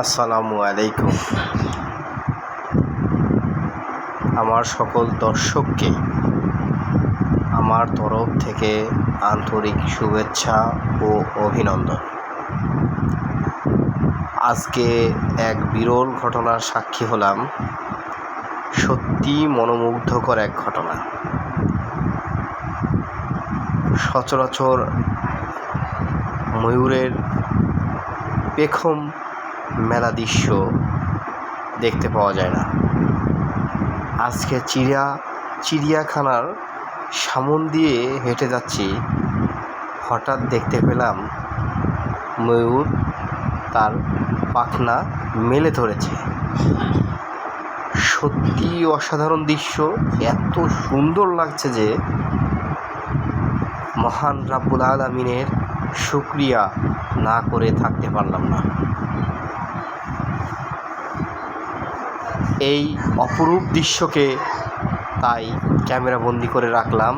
আসসালামু আলাইকুম। আমার সকল দর্শককে আমার তরফ থেকে আন্তরিক শুভেচ্ছা ও অভিনন্দন। আজকে এক বিরল ঘটনার সাক্ষী হলাম। সত্যি মনোমুগ্ধকর এক ঘটনা। সচরাচর ময়ূরের পেখম মেলা দৃশ্য দেখতে পাওয়া যায় না। আজকে চিড়িয়া, চিড়িয়াখানার সামন দিয়ে হেঁটে যাচ্ছি। হঠাৎ দেখতে পেলাম ময়ূর তার পাখনা মেলে ধরেছে। সত্যি অসাধারণ দৃশ্য। এত সুন্দর লাগছে যে মহান রাব্বুল আলমিনের শুক্রিয়া না করে থাকতে পারলাম না। এই অপরূপ দৃশ্যকে তাই ক্যামেরাবন্দি করে রাখলাম।